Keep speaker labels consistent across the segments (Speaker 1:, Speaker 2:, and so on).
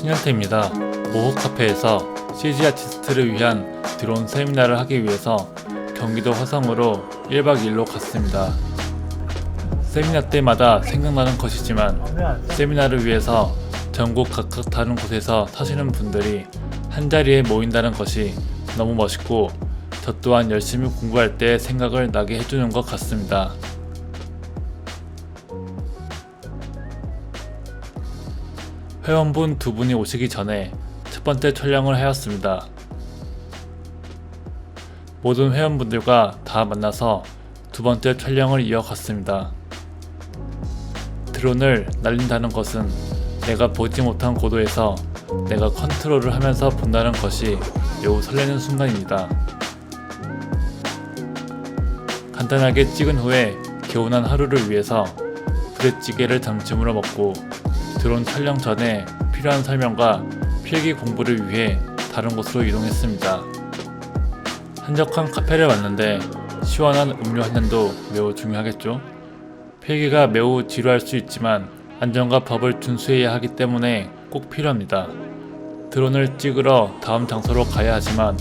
Speaker 1: 신현태입니다. 모호 카페에서 CG 아티스트를 위한 드론 세미나를 하기 위해서 경기도 화성으로 1박 2일로 갔습니다. 세미나 때마다 생각나는 것이지만 세미나를 위해서 전국 각각 다른 곳에서 사시는 분들이 한자리에 모인다는 것이 너무 멋있고 저 또한 열심히 공부할 때 생각을 나게 해주는 것 같습니다. 회원분 두 분이 오시기 전에 첫 번째 촬영을 하였습니다. 모든 회원분들과 다 만나서 두 번째 촬영을 이어갔습니다. 드론을 날린다는 것은 내가 보지 못한 고도에서 내가 컨트롤을 하면서 본다는 것이 매우 설레는 순간입니다. 간단하게 찍은 후에 개운한 하루를 위해서 부대찌개를 점심으로 먹고 드론 촬영 전에 필요한 설명과 필기 공부를 위해 다른 곳으로 이동했습니다. 한적한 카페를 왔는데 시원한 음료 한 잔도 매우 중요하겠죠? 필기가 매우 지루할 수 있지만 안전과 법을 준수해야 하기 때문에 꼭 필요합니다. 드론을 찍으러 다음 장소로 가야 하지만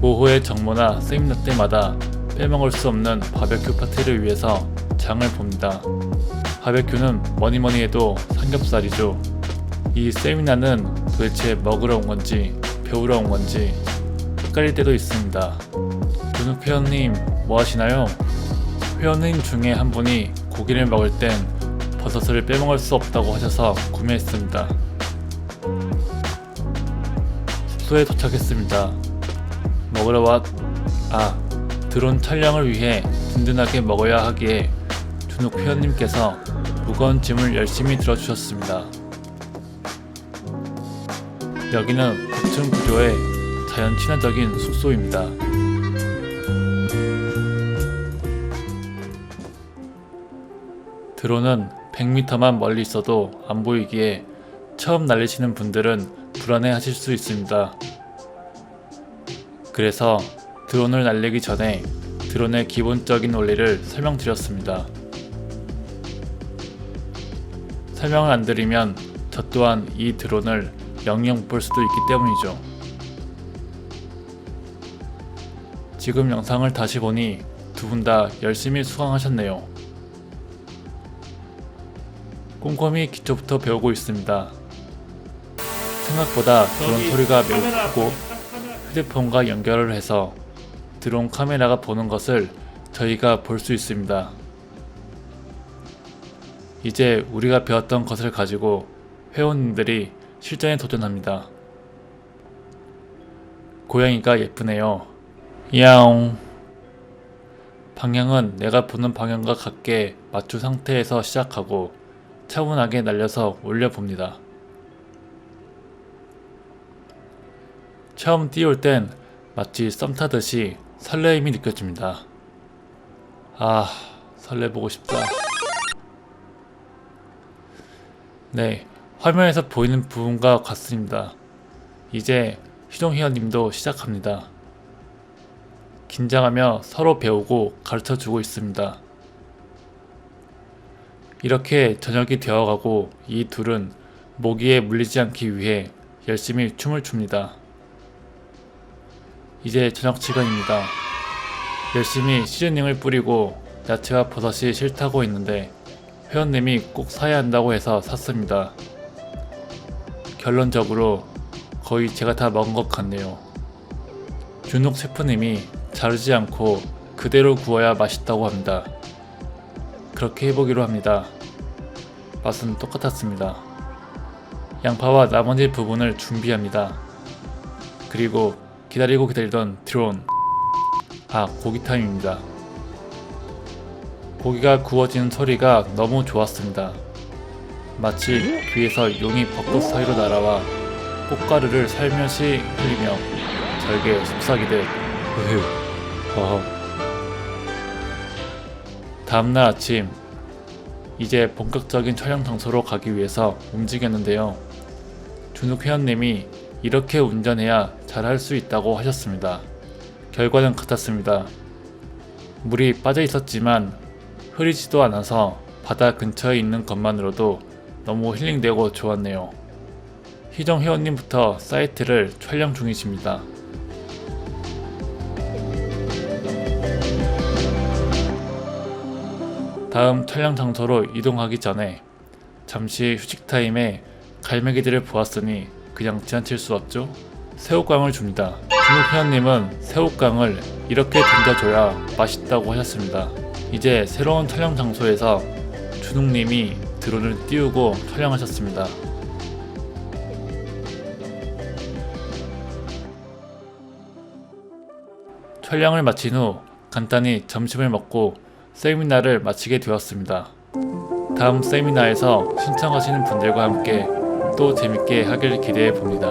Speaker 1: 모호의 정모나 세미나 때마다 빼먹을 수 없는 바베큐 파티를 위해서 장을 봅니다. 바베큐는 뭐니 뭐니 해도 삼겹살이죠. 이 세미나는 도대체 먹으러 온 건지 배우러 온 건지 헷갈릴 때도 있습니다. 준욱 회원님 뭐 하시나요? 회원님 중에 한 분이 고기를 먹을 땐 버섯을 빼먹을 수 없다고 하셔서 구매했습니다. 숙소에 도착했습니다. 먹으러 왔... 아, 드론 촬영을 위해 든든하게 먹어야 하기에 준욱 회원님께서 무거운 짐을 열심히 들어주셨습니다. 여기는 고층 구조의 자연 친화적인 숙소입니다. 드론은 100m만 멀리 있어도 안 보이기에 처음 날리시는 분들은 불안해 하실 수 있습니다. 그래서 드론을 날리기 전에 드론의 기본적인 원리를 설명드렸습니다. 설명을 안 드리면 저 또한 이 드론을 영영 못볼 수도 있기 때문이죠. 지금 영상을 다시 보니 두 분 다 열심히 수강하셨네요. 꼼꼼히 기초부터 배우고 있습니다. 생각보다 드론 소리가 매우 크고 휴대폰과 연결을 해서 드론 카메라가 보는 것을 저희가 볼 수 있습니다. 이제 우리가 배웠던 것을 가지고 회원님들이 실전에 도전합니다. 고양이가 예쁘네요. 야옹. 방향은 내가 보는 방향과 같게 맞춘 상태에서 시작하고 차분하게 날려서 올려봅니다. 처음 띄울 땐 마치 썸 타듯이 설레임이 느껴집니다. 아, 설레보고 싶다. 네, 화면에서 보이는 부분과 같습니다. 이제 희종희연님도 시작합니다. 긴장하며 서로 배우고 가르쳐 주고 있습니다. 이렇게 저녁이 되어가고 이 둘은 모기에 물리지 않기 위해 열심히 춤을 춥니다. 이제 저녁 시간입니다. 열심히 시즈닝을 뿌리고 야채와 버섯이 싫다고 했는데 회원님이 꼭 사야 한다고 해서 샀습니다. 결론적으로 거의 제가 다 먹은 것 같네요. 준욱 셰프님이 자르지 않고 그대로 구워야 맛있다고 합니다. 그렇게 해보기로 합니다. 맛은 똑같았습니다. 양파와 나머지 부분을 준비합니다. 그리고 기다리고 기다리던 드론. 아, 고기 타임입니다. 고기가 구워지는 소리가 너무 좋았습니다. 마치 뒤에서 용이 벚꽃 사이로 날아와 꽃가루를 살며시 흘리며 절개 속삭이듯 으흐 허허 다음날 아침 이제 본격적인 촬영 장소로 가기 위해서 움직였는데요. 준욱 회원님이 이렇게 운전해야 잘할 수 있다고 하셨습니다. 결과는 같았습니다. 물이 빠져 있었지만 흐리지도 않아서 바다 근처에 있는 것만으로도 너무 힐링되고 좋았네요. 희정 회원님부터 사이트를 촬영 중이십니다. 다음 촬영 장소로 이동하기 전에 잠시 휴식 타임에 갈매기들을 보았으니 그냥 지나칠 수 없죠? 새우깡을 줍니다. 준욱 회원님은 새우깡을 이렇게 던져줘야 맛있다고 하셨습니다. 이제 새로운 촬영 장소에서 준욱님이 드론을 띄우고 촬영하셨습니다. 촬영을 마친 후 간단히 점심을 먹고 세미나를 마치게 되었습니다. 다음 세미나에서 신청하시는 분들과 함께 또 재밌게 하길 기대해 봅니다.